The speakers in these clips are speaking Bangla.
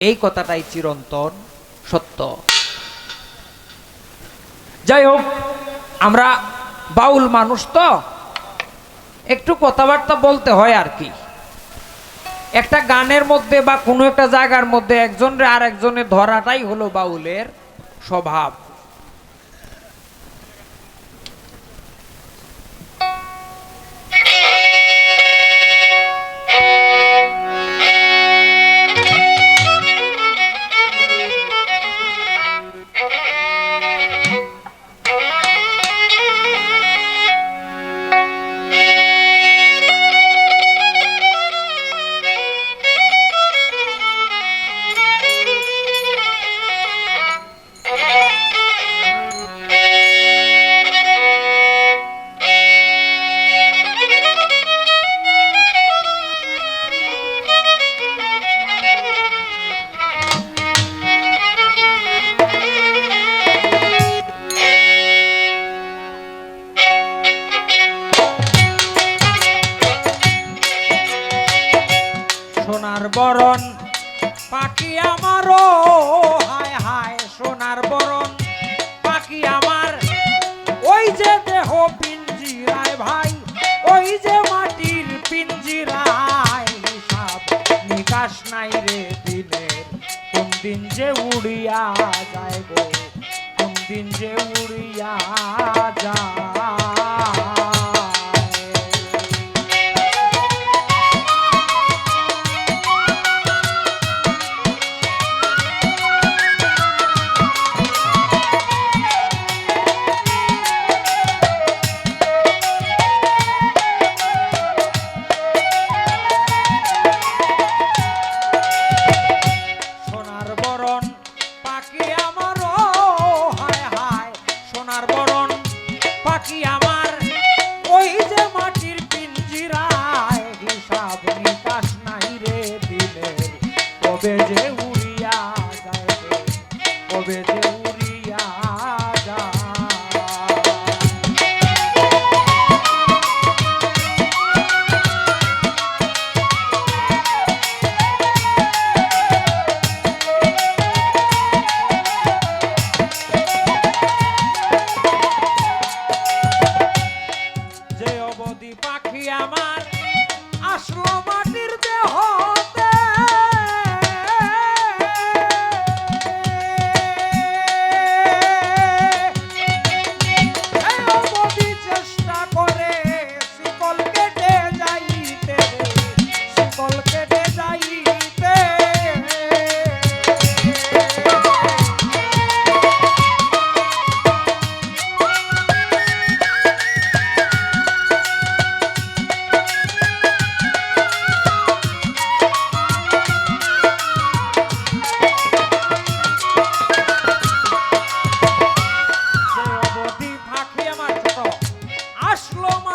এই কথাটাই চিরন্তন সত্য। যাই হোক আমরা বাউল মানুষ তো, একটু কথাবার্তা বলতে হয় আর কি। একটা গানের মধ্যে বা কোনো একটা জায়গার মধ্যে একজনের আর একজনের ধরাটাই হলো বাউলের স্বভাব। সোনার বরণ। পাখি আমারও, হায় হায় সোনার বরণ। পাখি আমার, ওই যে দেহ পিঞ্জিরায় ভাই, ওই যে মাটির পিঞ্জিরায় হিসাব। নিকাশ নাই রে দিনের কোন দিন যে উড়িয়া যায় গো কোন দিন যে উড়িয়া you.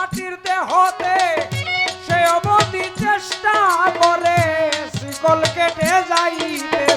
মাটির দেহতে সে অবধি চেষ্টা করে শিকল কেটে যাইতে।